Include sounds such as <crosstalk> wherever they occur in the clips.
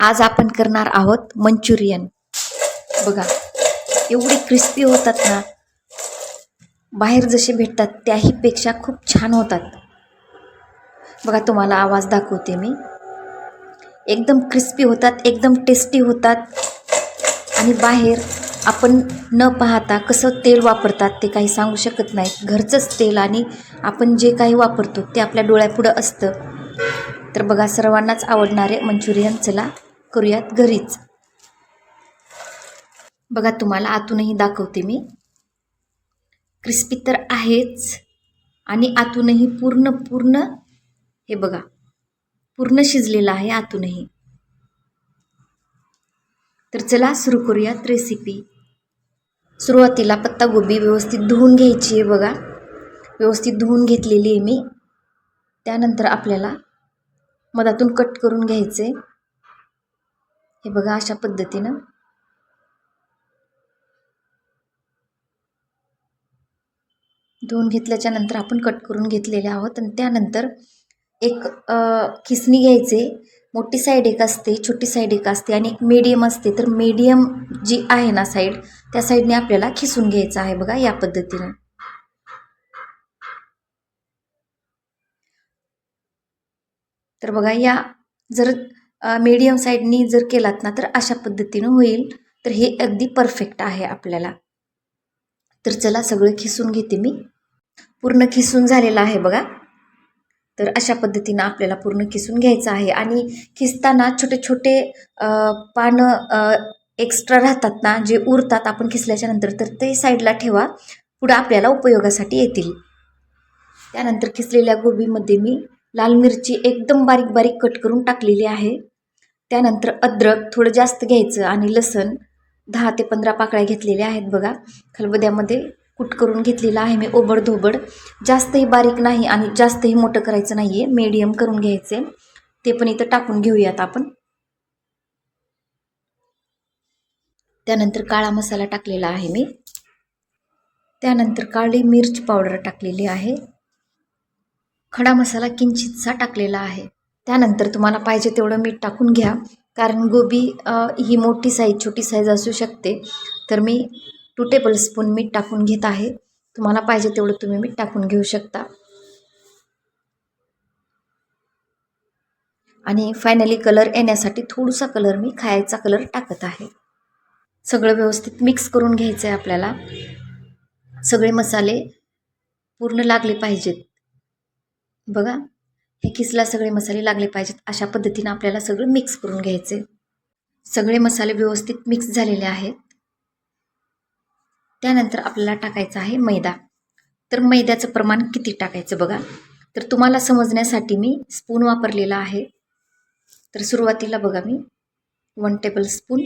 आज आपण करणार आहोत मंचुरियन. बघा एवढे क्रिस्पी होतात ना. बाहेर जसे भेटतात त्याहीपेक्षा खूप छान होतात. बघा तुम्हाला आवाज दाखवते मी. एकदम क्रिस्पी होतात एकदम टेस्टी होतात. आणि बाहेर आपण न पाहता कसं तेल वापरतात ते काही सांगू शकत नाहीत. घरचंच तेल आणि आपण जे काही वापरतो ते आपल्या डोळ्यापुढं असतं. तर बघा सर्वांनाच आवडणारे मंचुरियन. चला करूयात घरीच. बघा तुम्हाला आतूनही दाखवते मी. क्रिस्पी तर आहेच आणि आतूनही पूर्ण पूर्ण हे बघा पूर्ण शिजलेलं आहे आतूनही. तर चला सुरू करूयात रेसिपी सुरुवातीला पत्तागोबी व्यवस्थित धुवून घ्यायची आहे बघा. व्यवस्थित धुवून घेतलेली आहे मी. त्यानंतर आपल्याला मधातून कट करून घ्यायचे. हे बघा अशा पद्धतीनं. धुवून घेतल्याच्या नंतर आपण कट करून घेतलेले आहोत आणि त्यानंतर एक खिसणी घ्यायचे. मोठी साईड एक असते छोटी साईड एक असते आणि एक मीडियम असते. तर मीडियम जी आहे ना साईड त्या साईडने आपल्याला खिसून घ्यायचं आहे बघा या पद्धतीनं. तर बघा या जर मीडियम साईडनी जर केलात ना तर अशा पद्धतीनं होईल. तर हे अगदी परफेक्ट आहे आपल्याला. तर चला सगळं खिसून घेते मी. पूर्ण खिसून झालेलं आहे बघा. तर अशा पद्धतीनं आपल्याला पूर्ण खिसून घ्यायचं आहे. आणि खिसताना छोटे छोटे पानं एक्स्ट्रा राहतात ना जे उरतात आपण खिसल्याच्या नंतर तर ते साईडला ठेवा. पुढं आपल्याला उपयोगासाठी येतील. त्यानंतर खिसलेल्या गोबीमध्ये मी लाल मिरची एकदम बारीक बारीक कट करून टाकलेली आहे. त्यानंतर अद्रक थोडं जास्त घ्यायचं आणि लसण दहा ते पंधरा पाकळ्या घेतलेल्या आहेत बघा. खलबद्यामध्ये कुट करून घेतलेला आहे मी ओबड धोबड जास्तही बारीक नाही आणि जास्तही मोठं करायचं नाही आहे मीडियम करून घ्यायचे. ते पण इथं टाकून घेऊयात आपण. त्यानंतर काळा मसाला टाकलेला आहे मी. त्यानंतर काळी मिरची पावडर टाकलेली आहे. खडा मसाला किंचितसा टाकलेला आहे. त्यानंतर तुम्हाला पाहिजे तेवढं मीठ टाकून घ्या. कारण गोबी ही मोठी साईज छोटी साईज असू शकते. तर मी टू टेबल स्पून मीठ टाकून घेत आहे. तुम्हाला पाहिजे तेवढं तुम्ही मीठ टाकून घेऊ शकता. आणि फायनली कलर येण्यासाठी थोडासा कलर मी खायचा कलर टाकत आहे. सगळं व्यवस्थित मिक्स करून घ्यायचं आहे आपल्याला. सगळे मसाले पूर्ण लागले पाहिजेत. बघा हे किसला सगळे मसाले लागले पाहिजेत अशा पद्धतीनं आपल्याला सगळं मिक्स करून घ्यायचे सगळे मसाले व्यवस्थित मिक्स झालेले आहेत. त्यानंतर आपल्याला टाकायचं आहे मैदा. तर मैद्याचं प्रमाण किती टाकायचं बघा. तर तुम्हाला समजण्यासाठी मी स्पून वापरलेला आहे. तर सुरुवातीला बघा मी one tablespoon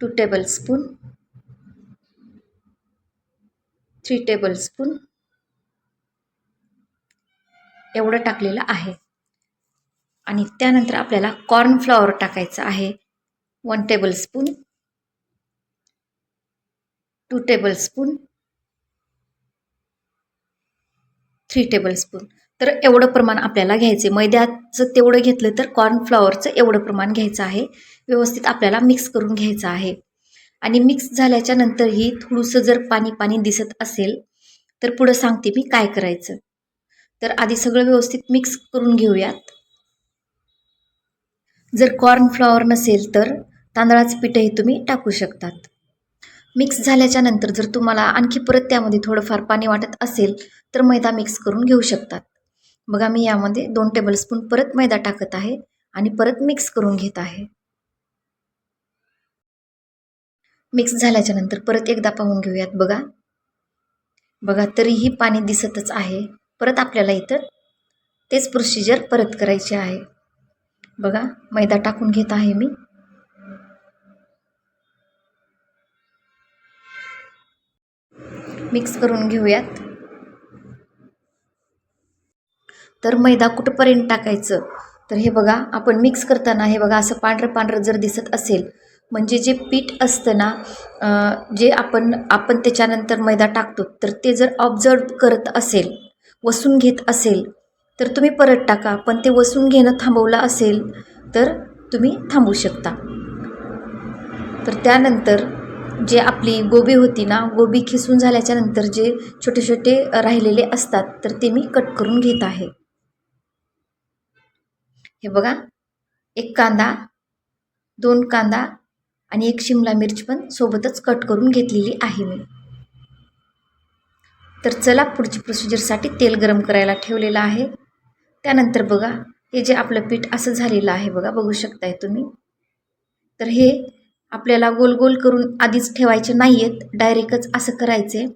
two tablespoon three tablespoon एवढं टाकलेलं आहे. आणि त्यानंतर आपल्याला कॉर्नफ्लॉवर टाकायचं आहे. One tablespoon two tablespoon three tablespoon तर एवढं प्रमाण आपल्याला घ्यायचे मैद्याचं तेवढं घेतलं तर कॉर्नफ्लॉवरचं एवढं प्रमाण घ्यायचं आहे. व्यवस्थित आपल्याला मिक्स करून घ्यायचं आहे. आणि मिक्स झाल्याच्या नंतरही थोडंसं जर पाणी पाणी दिसत असेल तर पुढं सांगते मी काय करायचं. तर आधी सगळं व्यवस्थित मिक्स करून घेऊयात. जर कॉर्नफ्लॉवर नसेल तर तांदळाचं पीठही तुम्ही टाकू शकतात. मिक्स झाल्याच्यानंतर जर तुम्हाला आणखी परत त्यामध्ये थोडंफार पाणी वाटत असेल तर मैदा मिक्स करून घेऊ शकतात. बघा मी यामध्ये दोन टेबलस्पून परत मैदा टाकत आहे आणि परत मिक्स करून घेत आहे. मिक्स झाल्याच्यानंतर परत एकदा पाहून घेऊयात बघा. बघा तरीही पाणी दिसतच आहे. परत आपल्याला इथं तेच प्रोसिजर परत करायचे आहे. बघा मैदा टाकून घेत आहे मी. मिक्स करून घेऊयात. तर मैदा कुठंपर्यंत टाकायचं? तर हे बघा आपण मिक्स करताना हे बघा असं पांढरं पांढरं जर दिसत असेल म्हणजे जे पीठ असतं ना जे आपण आपण त्याच्यानंतर मैदा टाकतो तर ते जर ऑब्झर्व करत असेल वसून घेत असेल तर तुम्ही परत टाका. पण ते वसून घेणं थांबवलं असेल तर तुम्ही थांबू शकता. तर त्यानंतर जे आपली गोबी होती ना गोबी खिसून झाल्याच्यानंतर जे छोटे छोटे राहिलेले असतात तर ते मी कट करून घेत आहे. हे बघा एक कांदा दोन कांदा आणि एक शिमला मिरची पण सोबतच कट करून घेतलेली आहे मी. तर चला पुढची प्रोसिजरसाठी तेल गरम करायला ठेवलेलं आहे. त्यानंतर बघा हे जे आपलं पीठ असं झालेलं आहे बघा बघू शकताय तुम्ही. तर हे आपल्याला गोल गोल करून आधीच ठेवायचे नाही आहेत डायरेक्टच असं करायचे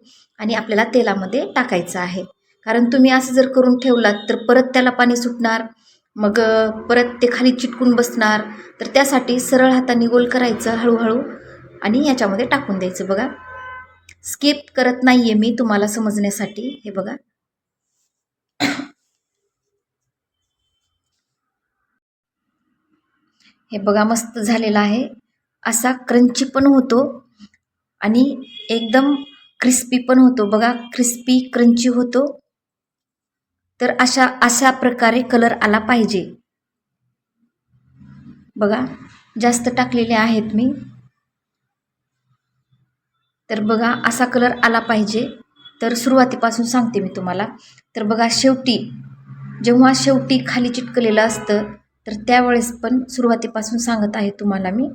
आणि आपल्याला तेलामध्ये टाकायचं आहे. कारण तुम्ही असं जर करून ठेवलात तर परत त्याला पाणी सुटणार मग परत ते खाली चिटकून बसणार. तर त्यासाठी सरळ हाताने गोल करायचं हळूहळू आणि याच्यामध्ये टाकून द्यायचं बघा. स्किप करत नाही आहे मी तुम्हाला समजण्यासाठी. हे बघा. हे बघा मस्त झालेला आहे. असा क्रंची पण होतो आणि एकदम क्रिस्पी पण होतो. बघा क्रिस्पी क्रंची होतो. तर अशा अशा प्रकारे कलर आला पाहिजे. बघा जास्त टाकलेले आहेत मी. तर बघा असा कलर आला पाहिजे. तर सुरुवातीपासून सांगते मी तुम्हाला. तर बघा शेवटी जेव्हा शेवटी खाली चिटकलेलं असतं तर त्यावेळेस पण सुरुवातीपासून सांगत आहे तुम्हाला मी.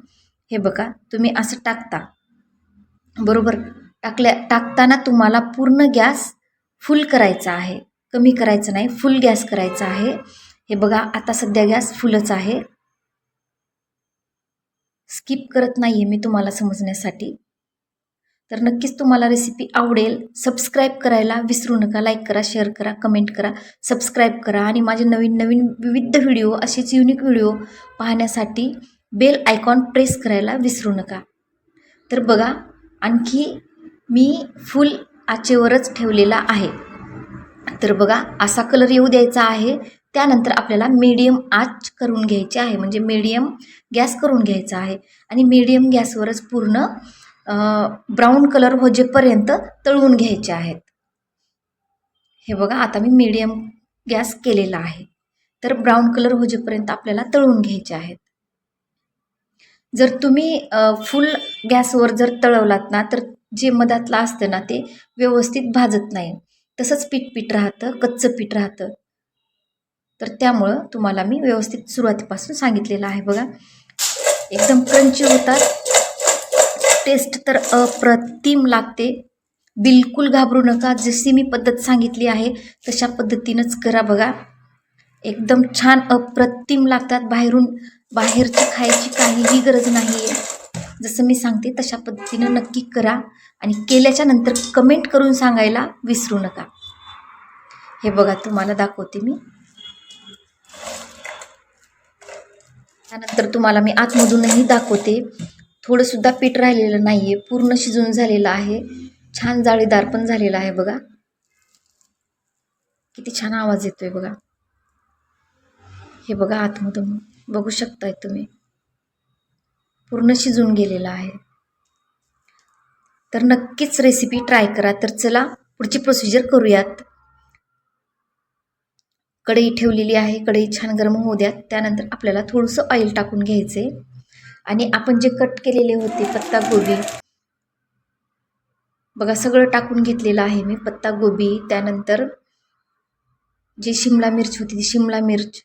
हे बघा तुम्ही असं टाकता. बरोबर? टाकल्या टाकताना तुम्हाला पूर्ण गॅस फुल करायचा आहे. कमी करायचं नाही फुल गॅस करायचा आहे. हे बघा आता सध्या गॅस फुलच आहे. स्किप करत नाही आहे मी तुम्हाला समजण्यासाठी. तर नक्कीच तुम्हाला रेसिपी आवडेल. सबस्क्राईब करायला विसरू नका. लाईक करा शेअर करा कमेंट करा. सबस्क्राईब करा. आणि माझे नवीन नवीन विविध व्हिडिओ असेच युनिक व्हिडिओ पाहण्यासाठी बेल आयकॉन प्रेस करायला विसरू नका. तर बघा आणखी मी फुल आचेवरच ठेवलेला आहे. तर बघा असा कलर येऊ द्यायचा आहे. त्यानंतर आपल्याला मीडियम आच करून घ्यायची आहे. म्हणजे मीडियम गॅस करून घ्यायचा आहे. आणि मीडियम गॅसवरच पूर्ण ब्राऊन कलर होजेपर्यंत तळवून घ्यायचे आहेत. हे बघा आता मी मीडियम गॅस केलेला आहे. तर ब्राऊन कलर होजेपर्यंत आपल्याला तळवून घ्यायचे आहेत. जर तुम्ही फुल गॅसवर जर तळवलात ना तर जे मधातलं असतं ना ते व्यवस्थित भाजत नाही. तसंच पीठ पीठ राहतं कच्चं पीठ राहतं. तर त्यामुळं तुम्हाला मी व्यवस्थित सुरुवातीपासून सांगितलेलं आहे बघा. एकदम क्रंची होतात. टेस्ट तर अप्रतिम लागते. बिलकुल घाबरू नका. जशी मी पद्धत सांगितली आहे तशा पद्धतीनंच करा बघा. एकदम छान अप्रतिम लागतात. बाहेरून बाहेरची खायची काहीही गरज नाही आहे जसं मी सांगते तशा पद्धतीनं नक्की करा. आणि केल्याच्यानंतर कमेंट करून सांगायला विसरू नका. हे बघा तुम्हाला दाखवते मी. त्यानंतर तुम्हाला मी आतमधूनही दाखवते. थोडंसुद्धा पीठ राहिलेलं नाही आहे पूर्ण शिजून झालेलं आहे. छान जाळीदार पण झालेला आहे बघा. किती छान आवाज येतोय बघा. हे बघा आतमधून. बघू शकताय तुम्ही. पूर्ण शिजून गेलेला आहे. तर नक्कीच रेसिपी ट्राय करा. तर चला पुढची प्रोसिजर करूयात. कढई ठेवलेली आहे. कढई छान गरम होऊ द्यात त्यानंतर आपल्याला थोडंसं ऑइल टाकून घ्यायचं आहे आणि आपण जे कट केलेले होते पत्तागोबी बघा सगळं टाकून घेतलेलं आहे मी पत्तागोबी त्यानंतर जी शिमला मिर्च होती ती शिमला मिर्च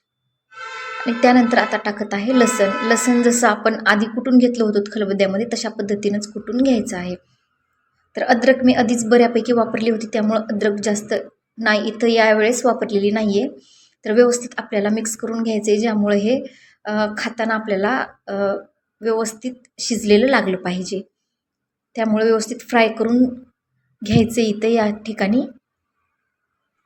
आणि त्यानंतर आता टाकत आहे लसण. लसण जसं आपण आधी कुटून घेतलं होतं खलबद्यामध्ये तशा पद्धतीनंच कुटून घ्यायचं आहे. तर अद्रक मी आधीच बऱ्यापैकी वापरली होती त्यामुळं अद्रक जास्त नाही इथं यावेळेस वापरलेली नाही आहे तर व्यवस्थित आपल्याला मिक्स करून घ्यायचं आहे ज्यामुळे हे खाताना आपल्याला व्यवस्थित शिजलेलं लागलं पाहिजे. त्यामुळे व्यवस्थित फ्राय करून घ्यायचं इथं या ठिकाणी.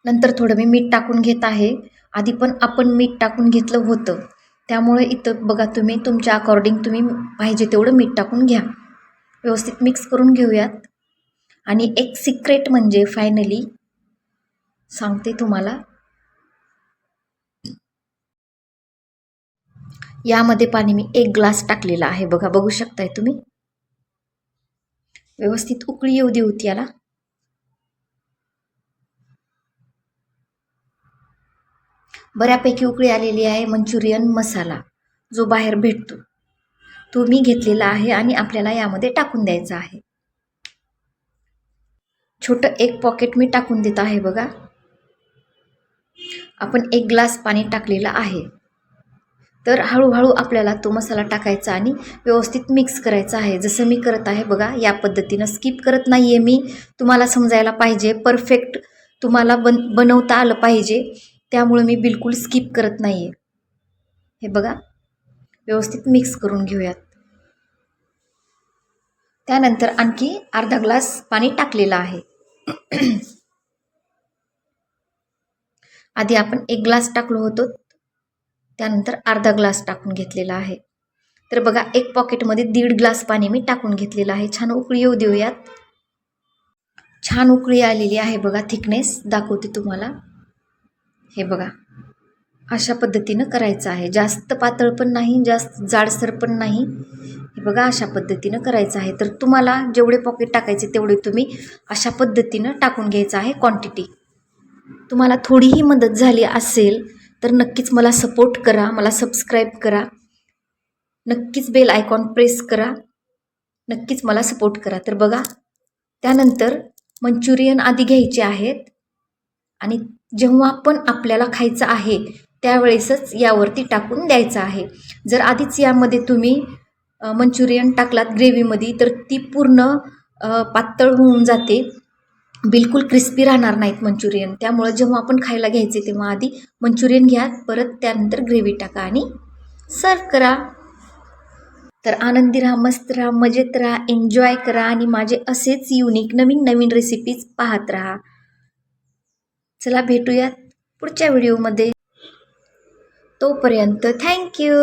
नंतर थोडं मी मीठ टाकून घेत आहे. आधी पण आपण मीठ टाकून घेतलं होतं. त्यामुळे इथं बघा तुम्ही तुमच्या अकॉर्डिंग तुम्ही पाहिजे तेवढं मीठ टाकून घ्या. व्यवस्थित मिक्स करून घेऊयात. आणि एक सिक्रेट म्हणजे फायनली सांगते तुम्हाला. यामध्ये पाणी मी एक ग्लास टाकलेला आहे. बघा बघू शकताय तुम्ही? व्यवस्थित उकळी येऊ देऊ याला बऱ्यापैकी उकळी आलेली आहे मंचुरियन मसाला जो बाहेर भेटतो. तो मी घेतलेला आहे आणि आपल्याला यामध्ये टाकून द्यायचा आहे. छोटं एक पॉकेट मी टाकून देत आहे बघा. आपण एक ग्लास पाणी टाकलेलं आहे. तर हळूहळू आपल्याला तो मसाला टाकायचा आणि व्यवस्थित मिक्स करायचा आहे. जसं मी करत आहे बघा या पद्धतीनं स्किप करत नाही आहे मी. तुम्हाला समजायला पाहिजे परफेक्ट तुम्हाला बन बनवता आलं पाहिजे. त्यामुळे मी बिलकुल स्किप करत नाही आहे हे बघा व्यवस्थित मिक्स करून घेऊयात. त्यानंतर आणखी अर्धा ग्लास पाणी टाकलेलं आहे. <clears throat> आधी आपण एक ग्लास टाकलो होतो. त्यानंतर अर्धा ग्लास टाकून घेतलेला आहे. तर बघा एक पॉकेटमध्ये दीड ग्लास पाणी मी टाकून घेतलेलं आहे. छान उकळी येऊ देऊयात. छान उकळी आलेली आहे बघा थिकनेस दाखवते तुम्हाला. हे बघा अशा पद्धतीनं करायचं आहे. जास्त पातळ पण नाही जास्त जाडसर पण नाही. हे बघा अशा पद्धतीनं करायचं आहे. तर तुम्हाला जेवढे पॉकेट टाकायचे तेवढे तुम्ही अशा पद्धतीनं टाकून घ्यायचं आहे क्वांटिटी तुम्हाला थोडीही मदत झाली असेल तर नक्कीच मला सपोर्ट करा मला सबस्क्राईब करा. नक्कीच बेल आयकॉन प्रेस करा. नक्कीच मला सपोर्ट करा. तर बघा त्यानंतर मंचुरियन आधी घ्यायचे आहेत. आणि जेव्हा पण आपल्याला खायचं आहे त्यावेळेसच यावरती टाकून द्यायचं आहे. जर आधीच यामध्ये तुम्ही मंचुरियन टाकलात ग्रेव्हीमध्ये तर ती पूर्ण पातळ होऊन जाते. बिलकुल क्रिस्पी राहणार नाहीत मंचुरियन. त्यामुळं जेव्हा आपण खायला घ्यायचे तेव्हा आधी मंचुरियन घ्या परत त्यानंतर ग्रेव्ही टाका आणि सर्व करा. तर आनंदी राहा मस्त राहा मजेत राहा एन्जॉय करा आणि माझे असेच युनिक नवीन नवीन रेसिपीज पाहत राहा. चला भेटूयात पुढच्या व्हिडिओमध्ये तोपर्यंत थँक्यू